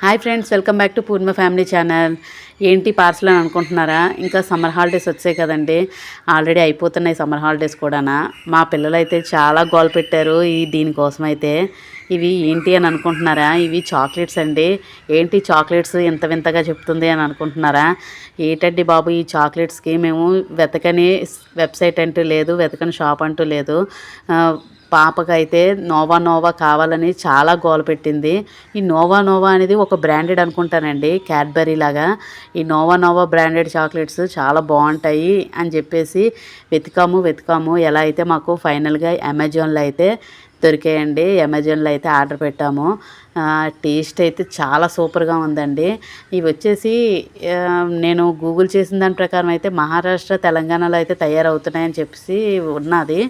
Hi friends welcome back to Purna family channel. ఏంటి parcel అని అనుకుంటున్నారా? ఇంకా సమ్మర్ హాలిడేస్ వచ్చాయి కదండి. ఆల్రెడీ అయిపోతున్నాయి సమ్మర్ హాలిడేస్ కూడానా. మా పిల్లలు అయితే చాలా గోల్ పెట్టారు ఈ దీనికోసం అయితే ఇవి ఏంటి అని అనుకుంటున్నారా? ఇవి చాక్లెట్స్ అండి. ఏంటి చాక్లెట్స్ ఇంత వింతగా చెప్తుంది అని అనుకుంటున్నారా? ఏటండి బాబు ఈ చాక్లెట్స్కి? మేము వెతకని వెబ్సైట్ అంటూ లేదు వెతకని షాప్ అంటూ లేదు. పాపకైతే నోవా నోవా కావాలని చాలా గోల పెట్టింది. ఈ నోవా నోవా అనేది ఒక బ్రాండెడ్ అనుకుంటానండి క్యాడ్బరీ లాగా. ఈ నోవా నోవా బ్రాండెడ్ చాక్లెట్స్ చాలా బాగుంటాయి అని చెప్పేసి వెతికాము వెతికాము. ఎలా అయితే మాకు ఫైనల్గా అమెజాన్లో అయితే దొరికాయండి. అమెజాన్లో అయితే ఆర్డర్ పెట్టాము. టేస్ట్ అయితే చాలా సూపర్గా ఉందండి. ఇవి వచ్చేసి నేను గూగుల్ చేసిన దాని ప్రకారం అయితే మహారాష్ట్ర తెలంగాణలో అయితే తయారవుతున్నాయని చెప్పేసి ఉన్నది.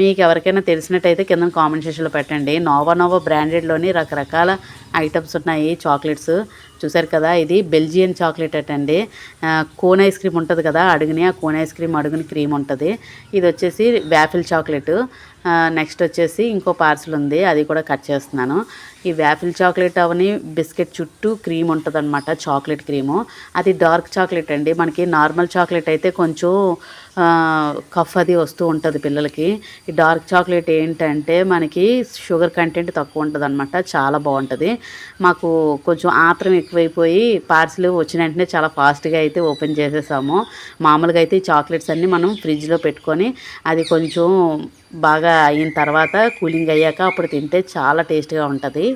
మీకు ఎవరికైనా తెలిసినట్టయితే కింద కామెంట్ సెక్షన్లో పెట్టండి. నోవా నోవా బ్రాండెడ్లోని రకరకాల ఐటమ్స్ ఉన్నాయి చాక్లెట్స్. చూసారు కదా ఇది బెల్జియన్ చాక్లెట్ అటండి. కోన్ ఐస్ క్రీమ్ ఉంటుంది కదా అడుగుని ఆ కోన్ ఐస్ క్రీమ్ అడుగుని క్రీమ్ ఉంటుంది. ఇది వచ్చేసి వ్యాఫిల్ చాక్లెట్. నెక్స్ట్ వచ్చేసి ఇంకో పార్సల్ ఉంది అది కూడా కట్ చేస్తున్నాను. ఈ వ్యాఫిల్ చాక్లెట్ అవని బిస్కెట్ చుట్టూ క్రీమ్ ఉంటుంది అనమాట చాక్లెట్ క్రీము అది డార్క్ చాక్లెట్ అండి మనకి నార్మల్ చాక్లెట్ అయితే కొంచెం కఫ్ అది వస్తూ ఉంటుంది పిల్లలకి. ఈ డార్క్ చాక్లెట్ ఏంటంటే మనకి షుగర్ కంటెంట్ తక్కువ ఉంటుంది అనమాట చాలా బాగుంటుంది. మాకు కొంచెం ఆత్రం ఎక్కువైపోయి పార్సిల్ వచ్చిన వెంటనే చాలా ఫాస్ట్గా అయితే ఓపెన్ చేసేసాము. మామూలుగా అయితే ఈ చాక్లెట్స్ అన్నీ మనం ఫ్రిడ్జ్లో పెట్టుకొని అది కొంచెం బాగా అయిన తర్వాత కూలింగ్ అయ్యాక అప్పుడు తింటే చాలా టేస్ట్గా ఉంటుంది.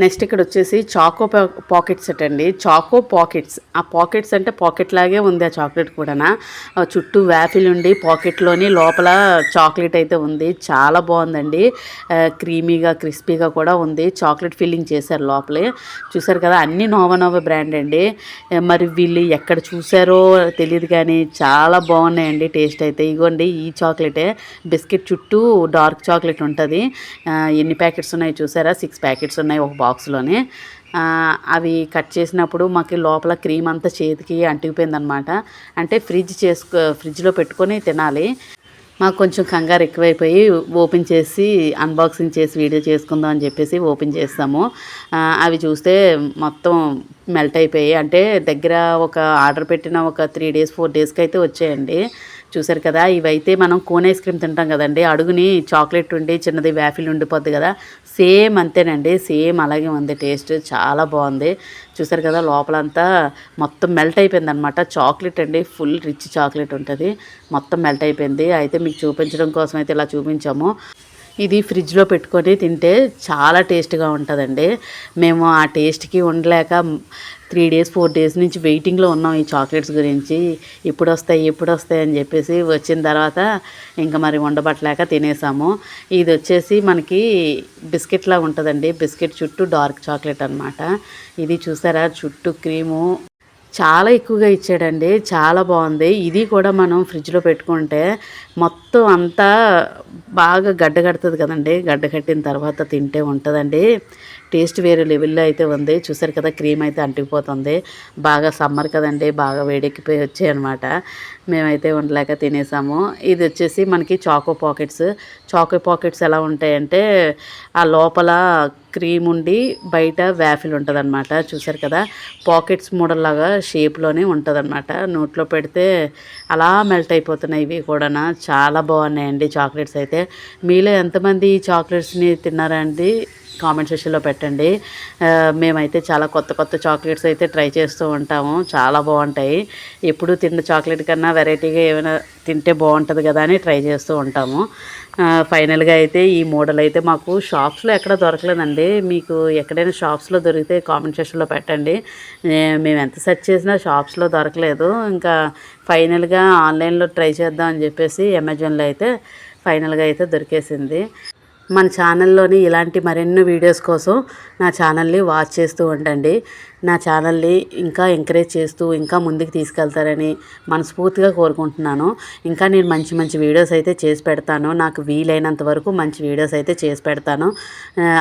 నెక్స్ట్ ఇక్కడ వచ్చేసి చాకో పా- పాకెట్స్ సెట్ అండి చాకో పాకెట్స్. ఆ పాకెట్స్ అంటే పాకెట్ లాగే ఉంది ఆ చాక్లెట్ కూడా చుట్టూ వ్యాఫిల్ ఉండి పాకెట్లోని లోపల చాక్లెట్ అయితే ఉంది. చాలా బాగుందండి. క్రీమీగా క్రిస్పీగా కూడా ఉంది. చాక్లెట్ ఫిల్లింగ్ చేశారు లోపలే. చూసారు కదా అన్ని నోవా నోవా బ్రాండ్ అండి. మరి వీళ్ళు ఎక్కడ చూసారో తెలియదు కానీ చాలా బాగున్నాయండి టేస్ట్ అయితే. ఇగోండి ఈ చాక్లెటే. బిస్కెట్ చుట్టూ డార్క్ చాక్లెట్ ఉంటుంది. ఎన్ని ప్యాకెట్స్ ఉన్నాయి చూసారా? సిక్స్ ప్యాకెట్స్ ఉన్నాయి. ఒక బాక్స్లోనే అవి కట్ చేసినప్పుడు మాకు లోపల క్రీమ్ అంతా చేతికి అంటుకుపోయిందనమాట అంటే ఫ్రిడ్జ్ చేసుకో ఫ్రిడ్జ్లో పెట్టుకొని తినాలి. మాకు కొంచెం కంగారు ఎక్కువైపోయి ఓపెన్ చేసి అన్బాక్సింగ్ చేసి వీడియో చేసుకుందాం అని చెప్పేసి ఓపెన్ చేస్తాము. అవి చూస్తే మొత్తం మెల్ట్ అయిపోయి అంటే దగ్గర ఒక ఆర్డర్ పెట్టిన ఒక త్రీ డేస్ ఫోర్ డేస్కి అయితే వచ్చాయండి. చూసారు కదా ఇవైతే మనం కోన్ ఐస్ క్రీమ్ తింటాం కదండి అడుగుని చాక్లెట్ ఉండి చిన్నది వ్యాఫిల్ ఉండిపోద్ది కదా సేమ్ అంతేనండి సేమ్ అలాగే ఉంది టేస్ట్ చాలా బాగుంది. చూసారు కదా లోపలంతా మొత్తం మెల్ట్ అయిపోయింది అనమాట చాక్లెట్ అండి ఫుల్ రిచ్ చాక్లెట్ ఉంటుంది మొత్తం మెల్ట్ అయిపోయింది. అయితే మీకు చూపించడం కోసం అయితే ఇలా చూపించాము. ఇది ఫ్రిడ్జ్లో పెట్టుకొని తింటే చాలా టేస్ట్గా ఉంటుందండి. మేము ఆ టేస్ట్కి ఉండలేక త్రీ డేస్ ఫోర్ డేస్ నుంచి వెయిటింగ్లో ఉన్నాం ఈ చాక్లెట్స్ గురించి. ఎప్పుడు వస్తాయి ఎప్పుడు వస్తాయి అని చెప్పేసి వచ్చిన తర్వాత ఇంకా మరి ఉండబట్టలేక తినేసాము. ఇది వచ్చేసి మనకి బిస్కెట్లా ఉంటుందండి. బిస్కెట్ చుట్టూ డార్క్ చాక్లెట్ అన్నమాట. ఇది చూసారా? చుట్టూ క్రీము. చాలా ఎక్కువగా ఇచ్చాడండి. చాలా బాగుంది. ఇది కూడా మనం ఫ్రిడ్జ్లో పెట్టుకుంటే మొత్తం అంతా బాగా గడ్డ కడుతుంది కదండి. గడ్డ కట్టిన తర్వాత తింటే ఉంటుందండి. టేస్ట్ వేరే లెవెల్లో అయితే ఉంది. చూసారు కదా క్రీమ్ అయితే అంటుకుపోతుంది. బాగా సమ్మర్ కదండి బాగా వేడెక్కిపోయి వచ్చాయి అనమాట మేమైతే ఉండలేక తినేసాము. ఇది వచ్చేసి మనకి చాకో పాకెట్స్. చాకో పాకెట్స్ ఎలా ఉంటాయంటే ఆ లోపల క్రీమ్ ఉండి బయట వ్యాఫిల్ ఉంటుంది అనమాట చూసారు కదా పాకెట్స్ మోడల్ లాగా షేప్లోనే ఉంటుంది అనమాట నోట్లో పెడితే అలా మెల్ట్ అయిపోతున్నాయి ఇవి కూడా చాలా బాగున్నాయండి చాక్లెట్స్ అయితే. మీలో ఎంతమంది ఈ చాక్లెట్స్ని తిన్నారా అండి కామెంట్ సెక్షన్లో పెట్టండి. మేమైతే చాలా కొత్త కొత్త చాక్లెట్స్ అయితే ట్రై చేస్తూ ఉంటాము. చాలా బాగుంటాయి. ఎప్పుడు తిన్న చాక్లెట్ కన్నా వెరైటీగా ఏమైనా తింటే బాగుంటుంది కదా అని ట్రై చేస్తూ ఉంటాము. ఫైనల్గా అయితే ఈ మోడల్ అయితే మాకు షాప్స్లో ఎక్కడ దొరకలేదండి. మీకు ఎక్కడైనా షాప్స్లో దొరికితే కామెంట్ సెక్షన్లో పెట్టండి. మేము ఎంత సెర్చ్ చేసినా షాప్స్లో దొరకలేదు. ఇంకా ఫైనల్గా ఆన్లైన్లో ట్రై చేద్దాం అని చెప్పేసి అమెజాన్లో అయితే ఫైనల్గా అయితే దొరికేసింది. మన ఛానల్లోని ఇలాంటి మరెన్నో వీడియోస్ కోసం నా ఛానల్ని వాచ్ చేస్తూ ఉండండి. నా ఛానల్ని ఇంకా ఎంకరేజ్ చేస్తూ ఇంకా ముందుకు తీసుకెళ్తారని మనస్ఫూర్తిగా కోరుకుంటున్నాను. ఇంకా నేను మంచి మంచి వీడియోస్ అయితే చేసి పెడతాను. నాకు వీలైనంత వరకు మంచి వీడియోస్ అయితే చేసి పెడతాను.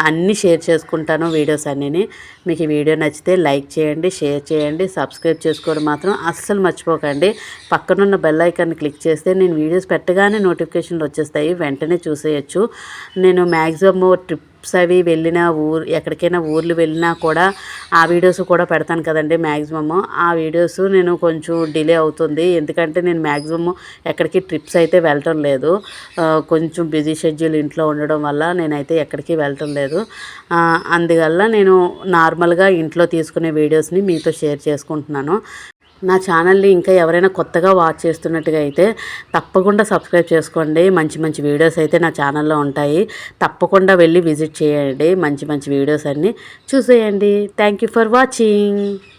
అన్నీ షేర్ చేసుకుంటాను వీడియోస్ అన్నీ మీకు ఈ వీడియో నచ్చితే లైక్ చేయండి షేర్ చేయండి సబ్స్క్రైబ్ చేసుకోవడం మాత్రం అస్సలు మర్చిపోకండి. పక్కనున్న బెల్ ఐకాన్ని క్లిక్ చేస్తే నేను వీడియోస్ పెట్టగానే నోటిఫికేషన్లు వచ్చేస్తాయి. వెంటనే చూసేయచ్చు. నేను నేను మ్యాక్సిమమ్ ట్రిప్స్ అవి వెళ్ళిన ఊరు ఎక్కడికైనా ఊర్లు వెళ్ళినా కూడా ఆ వీడియోస్ కూడా పెడతాను కదండి మ్యాక్సిమమ్ ఆ వీడియోస్ నేను కొంచెం డిలే అవుతుంది. ఎందుకంటే నేను మ్యాక్సిమమ్ ఎక్కడికి ట్రిప్స్ అయితే వెళ్ళటం లేదు. కొంచెం బిజీ షెడ్యూల్ ఇంట్లో ఉండడం వల్ల నేనైతే ఎక్కడికి వెళ్ళటం లేదు. అందువల్ల నేను నార్మల్గా ఇంట్లో తీసుకునే వీడియోస్ని మీతో షేర్ చేసుకుంటున్నాను. నా ఛానల్ని ఇంకా ఎవరైనా కొత్తగా వాచ్ చేస్తున్నట్టుగా అయితే తప్పకుండా సబ్స్క్రైబ్ చేసుకోండి. మంచి మంచి వీడియోస్ అయితే నా ఛానల్లో ఉంటాయి. తప్పకుండా వెళ్ళి విజిట్ చేయండి. మంచి మంచి వీడియోస్ అన్నీ చూసేయండి. Thank you for watching.